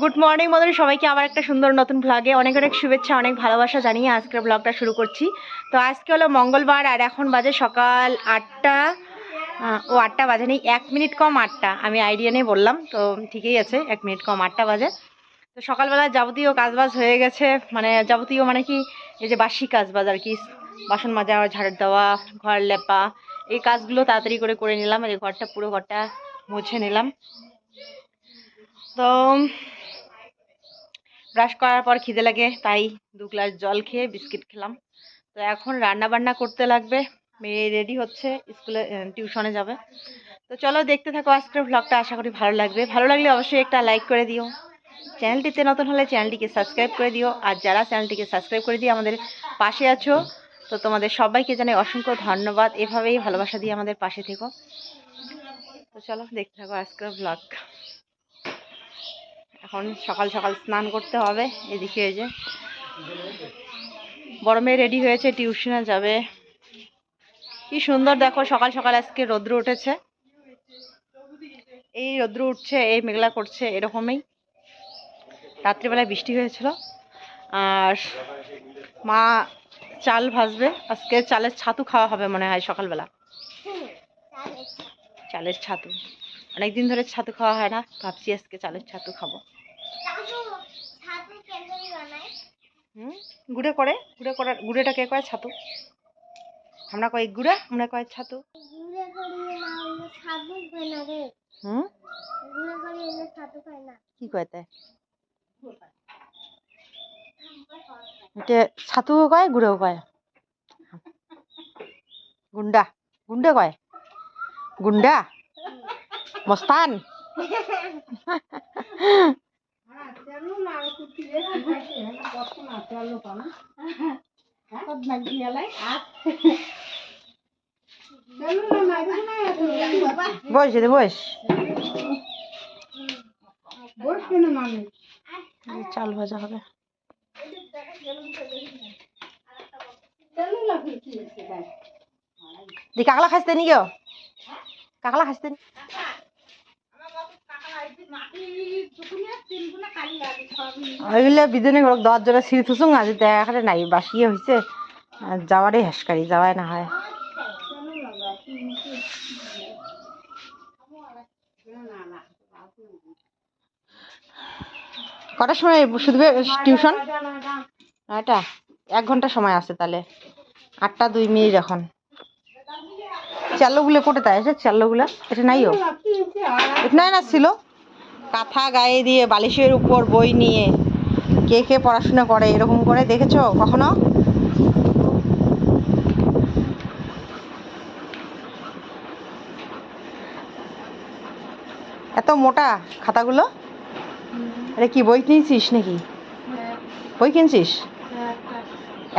Good morning বন্ধুরা সবাইকে আবার একটা সুন্দর নতুন ভ্লগে অনেক অনেক শুভেচ্ছা, অনেক ভালোবাসা জানিয়ে আজকের ব্লগটা শুরু করছি। তো আজকে হলো মঙ্গলবার আর এখন বাজে সকাল আটটা ও আটটা বাজে নেই, এক মিনিট কম আটটা। আমি আইডিয়া নিয়ে বললাম, তো ঠিকই আছে, এক মিনিট কম আটটা বাজে। তো সকালবেলা যাবতীয় কাজবাজ হয়ে গেছে মানে যাবতীয় মানে কি, এই যে বাসি কাজবাজ আর কি, বাসন মাজা, ঝাড় দেওয়া, ঘর লেপা, এই কাজগুলো তাড়াতাড়ি করে করে নিলাম, এই ঘরটা, পুরো ঘরটা মুছে নিলাম। তো ব্রাশ করার পর খিদে লাগে, তাই দু গ্লাস জল খেয়ে বিস্কিট খেলাম। তো এখন রান্না বান্না করতে লাগবে, মেয়ে রেডি হচ্ছে, স্কুলে টিউশনে যাবে। তো চলো দেখতে থাকো আজকের ভ্লগটা আশা করি ভালো লাগবে। ভালো লাগলে অবশ্যই একটা লাইক করে দিও। চ্যানেলটিতে নতুন হলে চ্যানেলটিকে সাবস্ক্রাইব করে দিও। আর যারা চ্যানেলটিকে সাবস্ক্রাইব করে দিয়ে আমাদের পাশে আছো, তো তোমাদের সবাইকে জানাই অসংখ্য ধন্যবাদ। এভাবেই ভালোবাসা দিয়ে আমাদের পাশে থেকো। তো চলো দেখতে থাকো আজকের ভ্লগ এখন সকাল সকাল স্নান করতে হবে, এদিকে এই যে। বড় মেয়ে রেডি হয়েছে টিউশনে যাবে। কি সুন্দর দেখো, সকাল সকাল আজকে রৌদ্র উঠেছে। এই রৌদ্র উঠছে, এই মেঘলা করছে, এরকমই। রাত্রিবেলায় বৃষ্টি হয়েছিল। আর মা চাল ভাজবে। আজকে চালের ছাতু খাওয়া হবে মনে হয় সকালবেলা। চালের ছাতু। অনেকদিন ধরে ছাতু খাওয়া হয় না, ভাবছি আজকে চালের ছাতু খাব। হুম গুড়ে করে গুড়ে করার গুড়েটা কে কয় ছাতু। আমরা কয় গুড়ে আমরা কয় ছাতু। হুম? কি কয় তাই? এটা ছাতুও কয় গুড়েও কয়। গুন্ডা গুন্ডে কয়। গুন্ডা? মস্তান? বস বস চাল ভাজা হবে। দি কাকলা খাইতে নি গো কাকলা খাইতে নি ওইগুলো বিদনে ঘরক দশ জনে সিঁড়ি থুসুং, আজি নাই হেসকারি, যাওয়াই না হয়। কটার সময় শুধু টিউশন? এটা এক ঘণ্টা সময় আছে তাহলে। আটটা দুই মিনিট এখন। চাল্লোগুলো কোটে তাই এসে চাল্লোগুলা এটা নাইও? নাই না, ছিল? কাঁথা গায়ে দিয়ে বালিশের উপর বই নিয়ে কে কে পড়াশোনা করে, এরকম করে দেখেছ কখনো? এত মোটা খাতাগুলো? আরে কি বই কিনছিস নাকি? বই কিনছিস?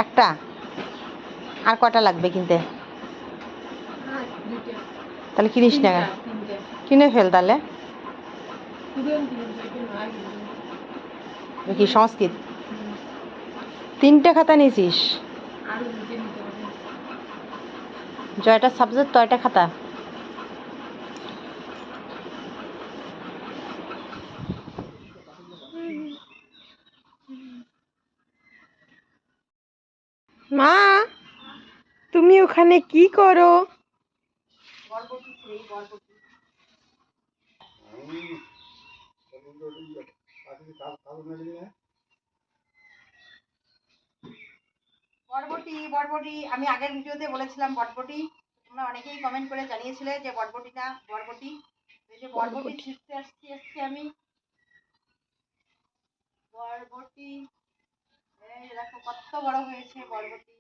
একটা? আর কটা লাগবে কিনতে? তাহলে কিনিস না কিনে? ফেল তাহলে। কি সংস্কৃত? তিনটে খাতা নিয়েছিস? জয়টা সাবজেক্ট তয়টা খাতা। মা তুমি ওখানে কি করো? আমি আগের ভিডিওতে বলেছিলাম বরবটি তোমরা অনেকেই কমেন্ট করে জানিয়েছিলে যে না যে ছিঁড়তে আসছি আমি। বরবটি দেখো কত বড় হয়েছে বরবটি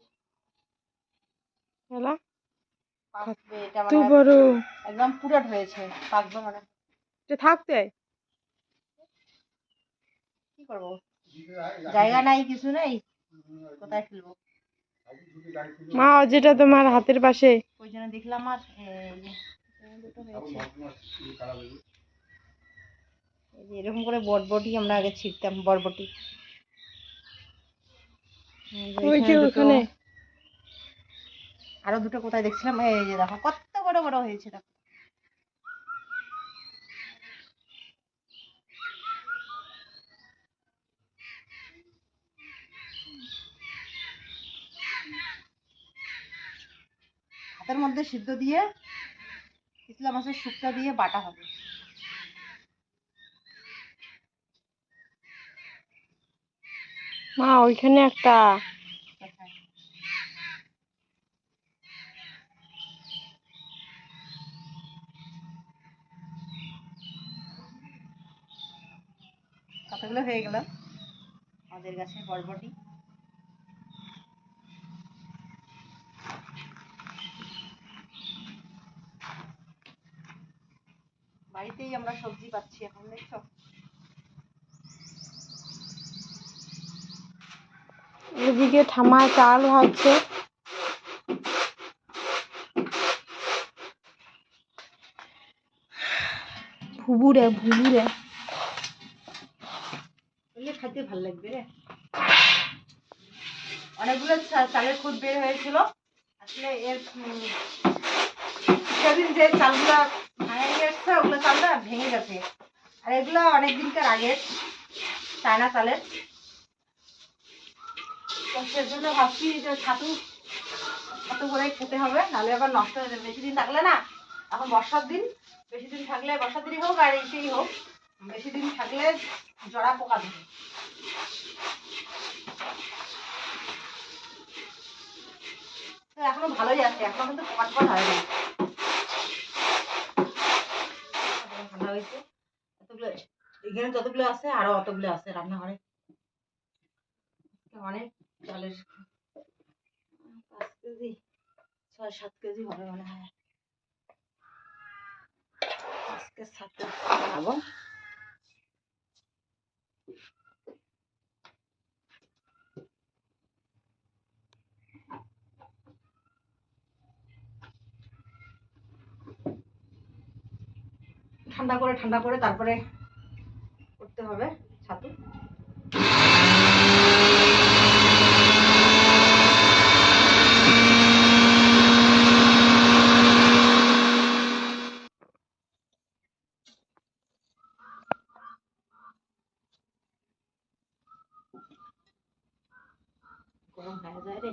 এটা মানে একদম পুরট হয়েছে পাকবে মানে। থাকতে করব? জায়গা নাই কিছু নেই? কোথায় ফেলব মা যেটা তোমার হাতের পাশে। ওই জন্য দেখলাম আর এরকম করে বটবটি আমরা আগে ছিঁড়তাম বরবটি। ওই যে ওখানে। আরও দুটো কোথায় দেখছিলাম এই যে দেখো কত বড় বড় হয়েছে দেখো। মধ্যে সিদ্ধ দিয়ে ইসলা মাছের শুক্তা দিয়ে বাটা হবে। মা ওইখানে একটা? কতগুলো হয়ে গেল? আমাদের গাছের বরবটি। বাড়িতেই আমরা সবজি পাচ্ছি এখন দেখছ? এদিকে ঠামা চাল ভাজছে। ভুবুরে ভুবুরে। খাইতে ভালো লাগবে রে। অনেকগুলো চালের খুদ বের হয়েছিল। আসলে এর সেদিন যে চালগুলো ভাঙা ওগুলো ভেঙে গেছে। আর এগুলো অনেক দিনকার আগের, চায়না চালের। সেজন্য ভাবছি যে ছাতু ছাতু করে খেতে হবে, নাহলে আবার নষ্ট হয়ে বেশি দিন থাকলে না, এখন বর্ষার দিন, বেশি দিন থাকলে বর্ষার দিনই হোক আর এইটাই হোক, বেশি দিন থাকলে জড়া পোকা ধরে। এখনও ভালোই আছে, এখনও কিন্তু পোকা টোকা ধরে না ভালো হয়েছে। এতগুলো, এখানে যতগুলো আছে, আরও অতগুলো আছে রান্নাঘরে। অনেক চালের পাঁচ কেজি, ছয়, সাত কেজি হবে মনে হয়। আজকে কেজি বানাবো ঠান্ডা করে ঠান্ডা করে তারপরে করতে হবে ছাতু গরম হয়ে যায় রে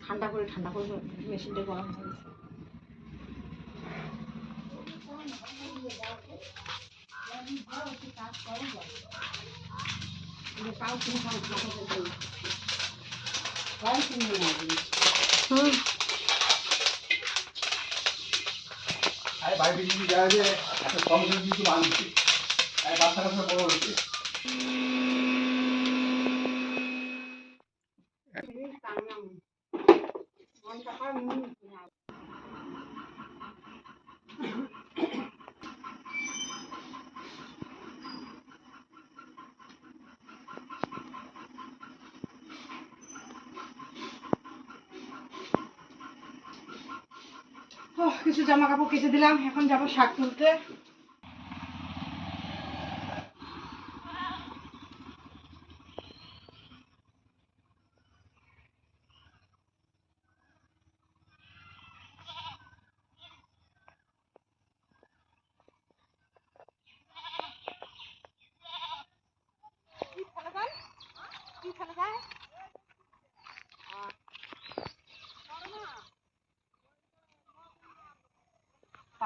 ঠান্ডা করে ঠান্ডা করে মেশিনটা গরম হয়ে গেছে হুম আরে বাড়িতে যদি যাওয়া যায় একটা কম কিছু আনছি আরে বাচ্চা কাচ্চা বড় হচ্ছে ওহ, কিছু জামা কাপড় কেটে দিলাম এখন যাব শাক তুলতে।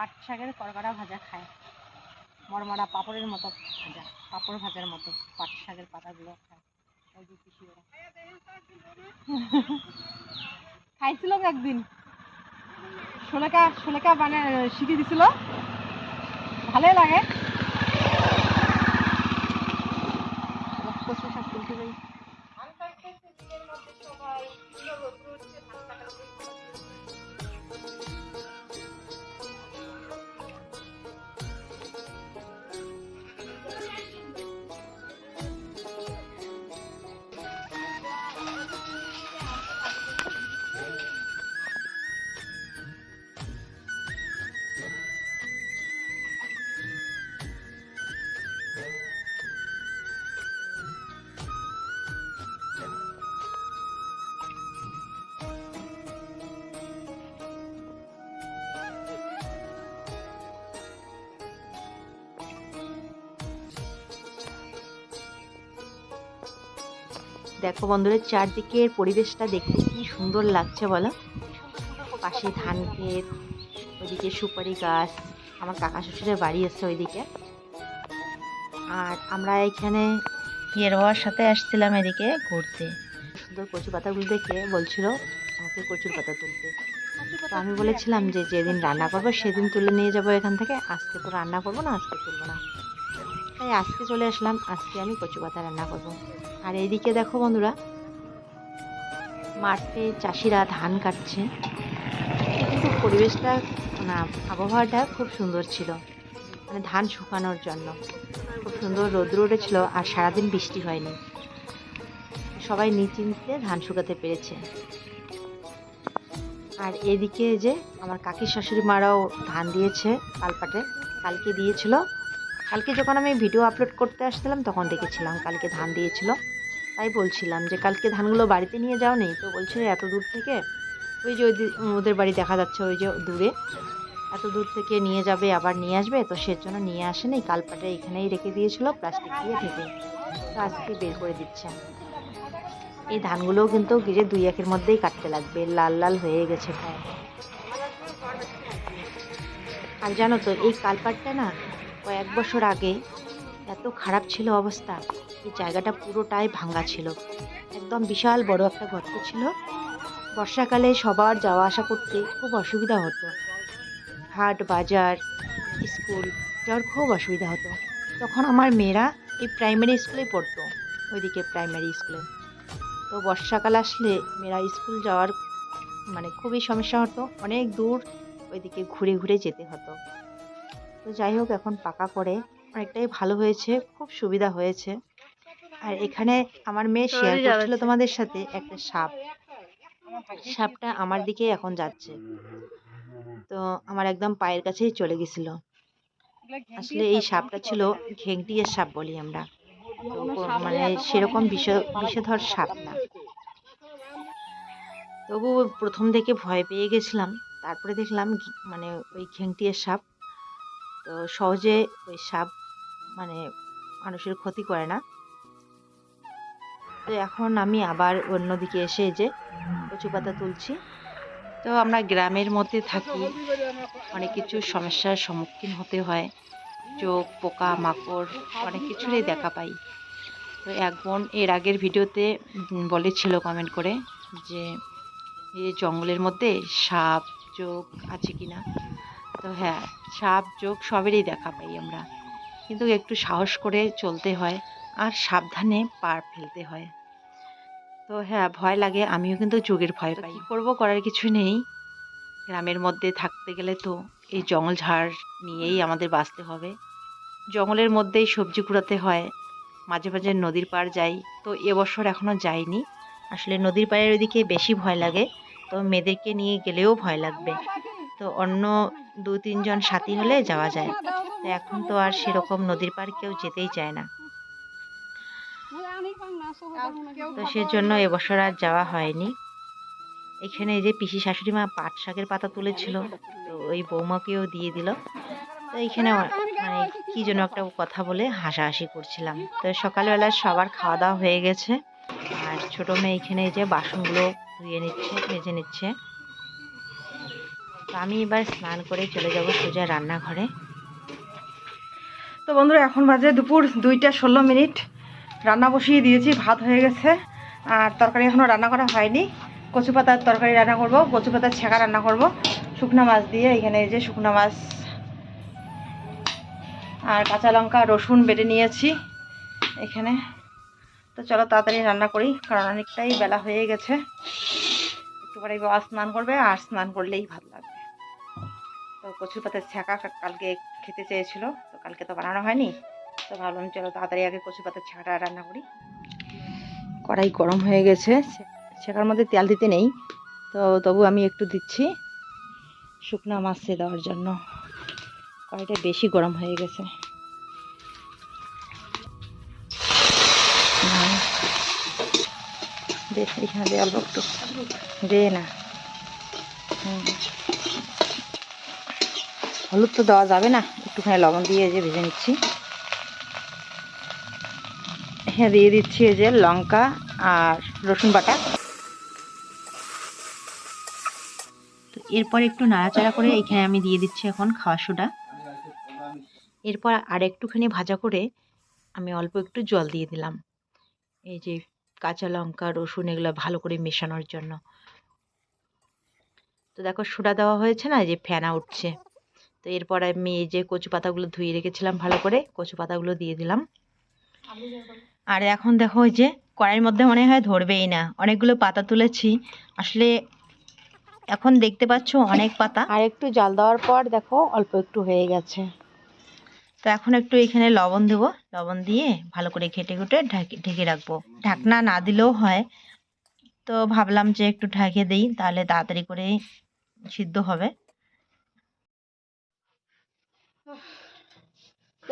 পাট শাকের করকড়া ভাজা খায়। মরমরা পাপড়ের মতো ভাজা, পাপড় ভাজার মতো পাট শাকের পাতাগুলো খায়। খাইছিল একদিন? সোলেকা সোলেকা মানে শিখে দিছিল। ভালোই লাগে। দেখো বন্ধুরা, চারদিকের পরিবেশটা দেখতে কি সুন্দর লাগছে বলো? পাশে ধান ক্ষেত, ওইদিকে সুপারি গাছ, আমার কাকা শ্বশুরের বাড়ি আছে ওইদিকে। আর আমরা এখানে ইয়ের হওয়ার সাথে আসছিলাম এদিকে ঘুরতে। সুন্দর কচু পাতাগুলো দেখে বলছিল, আমাকে কচুর পাতা তুলতে। তো আমি বলেছিলাম যে যেদিন রান্না করব সেদিন তুলে নিয়ে যাব এখান থেকে, আজকে তো রান্না করব না, আজকে তুলবো না। তাই আজকে চলে আসলাম, আজকে আমি কচু পাতা রান্না করব। আর এইদিকে দেখো বন্ধুরা, মাঠে চাষিরা ধান কাটছে। কিন্তু পরিবেশটা না আবহাওয়াটা খুব সুন্দর ছিল। মানে ধান শুকানোর জন্য। খুব সুন্দর রোদ্র উঠেছিল আর সারাদিন বৃষ্টি হয়নি। সবাই নিশ্চিন্তে ধান শুকাতে পেরেছে। আর এদিকে যে আমার কাকির শাশুড়ি মারাও ধান দিয়েছে কালপাটে কালকে দিয়েছিল কালকে যখন আমি ভিডিও আপলোড করতে আসছিলাম, তখন দেখেছিলাম কালকে ধান দিয়েছিল। তাই বলছিলাম যে, কালকে ধানগুলো বাড়িতে নিয়ে যাও নেই তো বলছিল এত দূর থেকে ওই যে ওই ওদের বাড়ি দেখা যাচ্ছে ওই যে দূরে। এত দূর থেকে নিয়ে যাবে, আবার নিয়ে আসবে, তো সে জন্য নিয়ে আসেনি। কালপাটে এখানেই রেখে দিয়েছিল, প্লাস্টিক দিয়ে ঢেকে। তো আজকে বের করে দিচ্ছে। এই ধানগুলোও কিন্তু গিরে দুই একের মধ্যেই কাটতে লাগবে, লাল লাল হয়ে গেছে প্রায়। আর জানো তো, এই কালপাটটা না কয়েক বছর আগে এত খারাপ ছিল অবস্থা যে জায়গাটা পুরোটাই ভাঙা ছিল। একদম বিশাল বড় একটা গর্ত ছিল। বর্ষাকালে সবার যাওয়া আসা করতে খুব অসুবিধা হতো। হাট, বাজার, স্কুল যাওয়ার খুব অসুবিধা হতো। তখন আমার মেয়েরা এই প্রাইমারি স্কুলে পড়তো, ওইদিকে প্রাইমারি স্কুলে। তো বর্ষাকাল আসলে মেয়েরা স্কুল যাওয়ার মানে খুবই সমস্যা হতো। অনেক দূর ওইদিকে ঘুরে ঘুরে যেতে হতো। তো যাই হোক এখন পাকা করে অনেকটাই ভালো হয়েছে খুব সুবিধা হয়েছে। আর এখানে আমার মেয়ে শেয়ার করছিল তোমাদের সাথে একটা সাপ। সাপটা আমার দিকে এখন যাচ্ছে। তো আমার একদম পায়ের কাছেই চলে গেছিল। আসলে এই সাপটা ছিল ঘেংটিয়ের সাপ বলি আমরা। তো মানে সেরকম বিষ বিষধর সাপ না। তবু প্রথম থেকে ভয় পেয়ে গেছিলাম। তারপরে দেখলাম মানে ওই ঘেংটিয়ের সাপ তো সহজে ওই সাপ মানে মানুষের ক্ষতি করে না। তো এখন আমি আবার অন্যদিকে এসে যে কচু পাতা তুলছি। তো আমরা গ্রামের মধ্যে থাকি। অনেক কিছু সমস্যার সম্মুখীন হতে হয়। চোখ, পোকা, মাকড় অনেক কিছুরই দেখা পাই। তো এক বোন এর আগের ভিডিওতে বলেছিল কমেন্ট করে যে, এই জঙ্গলের মধ্যে সাপ, চোখ আছে কি না তো হ্যাঁ সাপ চোখ সবেরই দেখা পাই আমরা। কিন্তু একটু সাহস করে চলতে হয় আর সাবধানে পার ফেলতে হয়। তো হ্যাঁ ভয় লাগে আমিও কিন্তু যোগের ভয় পাই। কী করব করার কিছু নেই। গ্রামের মধ্যে থাকতে গেলে তো এই জঙ্গল ঝাড় নিয়েই আমাদের বাঁচতে হবে। জঙ্গলের মধ্যেই সবজি কুড়াতে হয়। মাঝে মাঝে নদীর পাড় যাই। তো এবছর এখনও যাইনি। আসলে নদীর পাড়ের ওইদিকে বেশি ভয় লাগে। তো মেয়েদেরকে নিয়ে গেলেও ভয় লাগবে। তো অন্য দু তিনজন সাথী হলে যাওয়া যায়। তো এখন তো আর সেরকম নদীর পাড় কেউ যেতেই চায় না। তো সেজন্য এবছর আর যাওয়া হয়নি। এখানে যে পিসি শাশুড়ি মা পাট শাকের পাতা তুলেছিল, তো ওই বৌমাকেও দিয়ে দিল। তো এইখানে মানে কি যেন একটা কথা বলে হাসাহাসি করছিলাম। তো সকালবেলা সবার খাওয়া দাওয়া হয়ে গেছে। আর ছোটো মেয়ে এখানে যে বাসনগুলো ধুয়ে নিচ্ছে, মেজে নিচ্ছে। তো আমি এবার স্নান করে চলে যাব সোজা রান্নাঘরে। তো বন্ধুরা, এখন বাজে দুপুর দুইটা ষোলো মিনিট। রান্না বসিয়ে দিয়েছি, ভাত হয়ে গেছে। আর তরকারি এখনও রান্না করা হয়নি। কচু পাতার তরকারি রান্না করব, কচু পাতার ছেঁকা রান্না করব। শুকনো মাছ দিয়ে এখানে এই যে শুকনো মাছ আর কাঁচা লঙ্কা, রসুন বেটে নিয়েছি এখানে। তো চলো তাড়াতাড়ি রান্না করি, কারণ অনেকটাই বেলা হয়ে গেছে। একটু পরে বাবা স্নান করবে, আর স্নান করলেই ভালো লাগবে। তো কচু পাতার ছ্যাঁকা কালকে খেতে চেয়েছিল, তো কালকে তো বানানো হয়নি। তো ভাবলাম চলো তাড়াতাড়ি আগে কচু পাতার ছ্যাঁকাটা রান্না করি। কড়াই গরম হয়ে গেছে ছ্যাঁকার মধ্যে তেল দিতে নেই, তো তবু আমি একটু দিচ্ছি শুকনো মাছে দেওয়ার জন্য। কড়াইটা বেশি গরম হয়ে গেছে। দে, এখানে দে, অল্প একটু। দে না। হুম। হলুদ তো দেওয়া যাবে না। একটুখানি লবণ দিয়ে যে ভেজে নিচ্ছি। হ্যাঁ দিয়ে দিচ্ছি এই যে লঙ্কা আর রসুন বাটা। তো এরপর একটু নাড়াচাড়া করে এখানে আমি দিয়ে দিচ্ছি এখন খাওয়া সোডা। এরপর আর একটুখানি ভাজা করে আমি অল্প একটু জল দিয়ে দিলাম। এই যে কাঁচা লঙ্কা, রসুন এগুলো ভালো করে মেশানোর জন্য। তো দেখো সোডা দেওয়া হয়েছে না যে ফেনা উঠছে। তো এরপর আমি এই যে কচু পাতাগুলো ধুয়ে রেখেছিলাম ভালো করে কচু পাতাগুলো দিয়ে দিলাম। আর এখন দেখো ওই যে কড়াইয়ের মধ্যে মনে হয় ধরবেই না অনেকগুলো পাতা তুলেছি। আসলে এখন দেখতে পাচ্ছ অনেক পাতা। আর একটু জাল দেওয়ার পর দেখো অল্প একটু হয়ে গেছে। তো এখন একটু এখানে লবণ দেবো লবণ দিয়ে ভালো করে ঘেটে ঘুটে ঢাকে ঢেকে রাখব। ঢাকনা না দিলেও হয়। তো ভাবলাম যে একটু ঢাকে দিই তাহলে তাড়াতাড়ি করে সিদ্ধ হবে।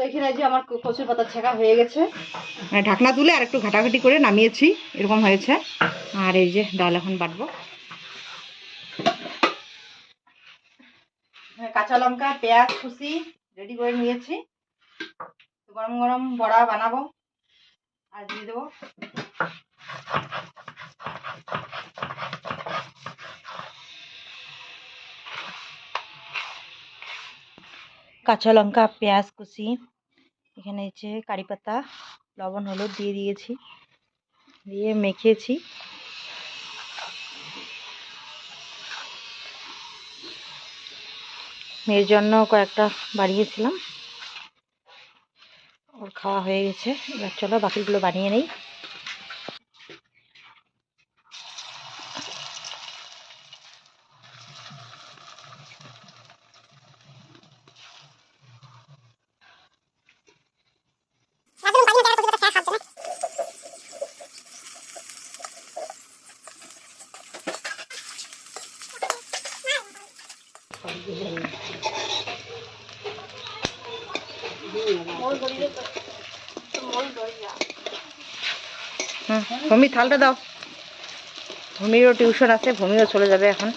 তো এখানে যে আমার কচুর পাতা ছেঁকা হয়ে গেছে। মানে ঢাকনা তুলে আর একটু ঘাটাঘাটি করে নামিয়েছি এরকম হয়েছে। আর এই যে ডাল এখন বাটবো। কাঁচা লঙ্কা পেঁয়াজ কুচি রেডি করে নিয়েছি। তো গরম গরম বড়া বানাবো আর দিয়ে দেবো। কাঁচা লঙ্কা, পেঁয়াজ কুচি, এখানে হচ্ছে কারি পাতা, লবণ, হলুদ দিয়ে দিয়েছি, দিয়ে মেখেছি। মেয়ের জন্য কয়েকটা বাড়িয়েছিলাম ওর খাওয়া হয়ে গেছে। এবার চলো বাকিগুলো বানিয়ে নেই হুম ভূমি থালটা দাও। ভূমিরও টিউশন আছে ভূমিও চলে যাবে এখন।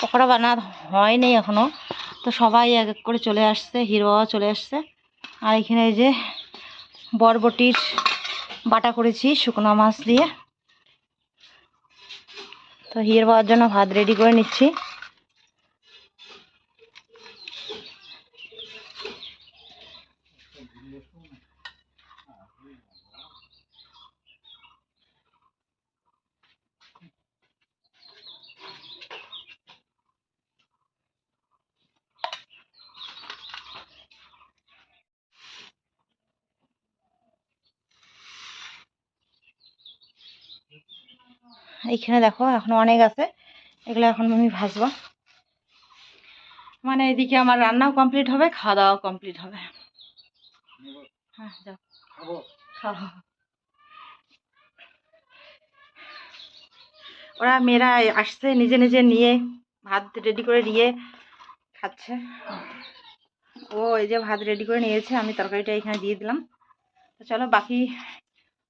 পকোড়া বানা হয়নি এখনও। তো সবাই এক এক করে চলে আসছে, হিরো চলে আসছে। আর এখানে এই যে বরবটির বাটা করেছি শুকনো মাছ দিয়ে। তো হিরো বাবার জন্য ভাত রেডি করে নিচ্ছি। এইখানে দেখো এখনও অনেক আছে। এগুলো এখন আমি ভাজবো। মানে এদিকে আমার রান্নাও কমপ্লিট হবে খাওয়া দাওয়াও কমপ্লিট হবে। হ্যাঁ যাও। ওরা মেয়েরা আসছে নিজে নিজে নিয়ে ভাত রেডি করে নিয়ে খাচ্ছে। ও এই যে ভাত রেডি করে নিয়েছে আমি তরকারিটা এখানে দিয়ে দিলাম। তো চলো বাকি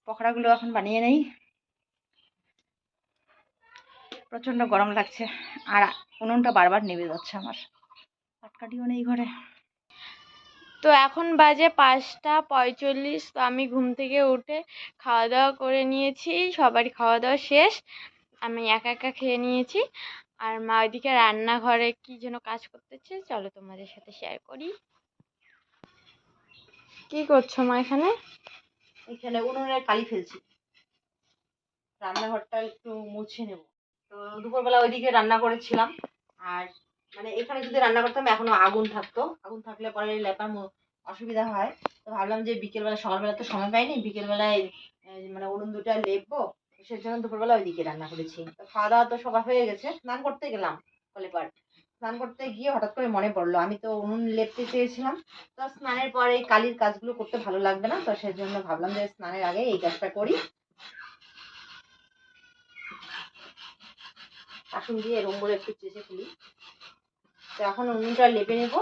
পকোড়াগুলো এখন বানিয়ে নেই। প্রচণ্ড গরম লাগছে আর উনুনটা বারবার নেমে যাচ্ছে আমার। পাটকাঠিও নেই ঘরে। তো এখন বাজে পাঁচটা পঁয়তাল্লিশ তো আমি ঘুম থেকে উঠে খাওয়া দাওয়া করে নিয়েছি সবারই খাওয়া দাওয়া শেষ। আমি একা একা খেয়ে নিয়েছি আর মা ওইদিকে রান্নাঘরে কি যেন কাজ করতেছে চলো তোমাদের সাথে শেয়ার করি। কি করছ মা এখানে? এখানে উনুনের কালি ফেলছি। রান্নাঘরটা একটু মুছে নেব। তো দুপুরবেলা ওইদিকে রান্না করেছিলাম। আর মানে এখানে যদি রান্না করতাম, এখনও আগুন থাকতো। আগুন থাকলে পরে লেপার অসুবিধা হয়। তো ভাবলাম যে বিকেলবেলা, সকালবেলা তো সময় পাইনি, বিকেলবেলায় মানে উনুন দুটা লেপবো। সেই জন্য দুপুরবেলা ওইদিকে রান্না করেছি। তো খাওয়া দাওয়া তো সবার হয়ে গেছে। স্নান করতে গেলাম কলেপার স্নান করতে গিয়ে হঠাৎ করে মনে পড়ল, আমি তো উনুন লেপতে চেয়েছিলাম। তো স্নানের পরে কালির কাজগুলো করতে ভালো লাগবে না, তো সেই জন্য ভাবলাম যে স্নানের আগে এই কাজটা করি। আসুন দিয়ে এরম করে একটু চেঁচে খুলি। তো এখন উনুনটা লেপে নেব।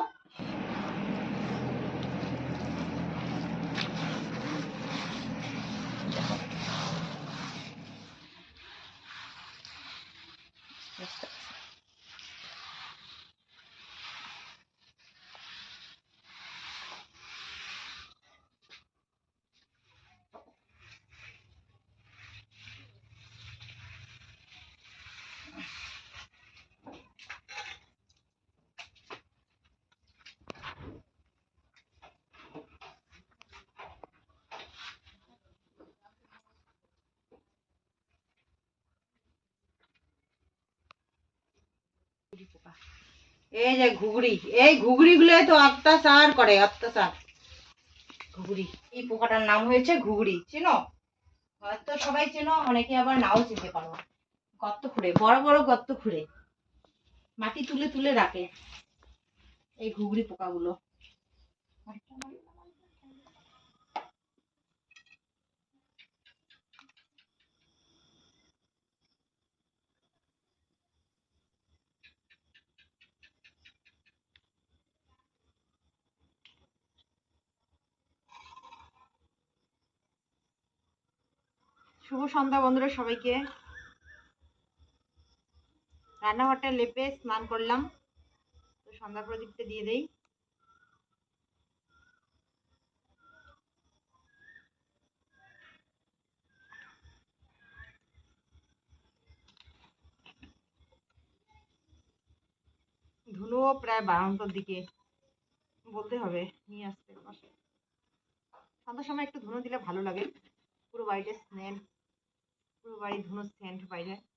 এই যে ঘুগড়ি, এই ঘুগড়িগুলো তো অত্যাচার করে, অত্যাচার। ঘুগড়ি, এই পোকাটার নাম হয়েছে ঘুগড়ি, চেনো? হয়তো সবাই চেনো, অনেকে আবার নাও চিনতে পারো। গর্ত খুঁড়ে বড় বড় গর্ত খুঁড়ে মাটি তুলে তুলে রাখে এই ঘুগড়ি পোকাগুলো। শুভ সন্ধ্যা বন্ধুরা সবাইকে। রান্নাঘরটা লেপে স্নান করলাম। তো সন্ধ্যা প্রদীপটা দিয়ে দেই। ধুনুও প্রায় বারোটার দিকে বলতে হবে, নিয়ে আসতে। সন্ধ্যার সময় একটু ধুনো দিলে ভালো লাগে। পুরো বাড়িটা স্মেল পুরো বাড়ি ধুনোর সেন্ট বাইরে। ভালো লাগে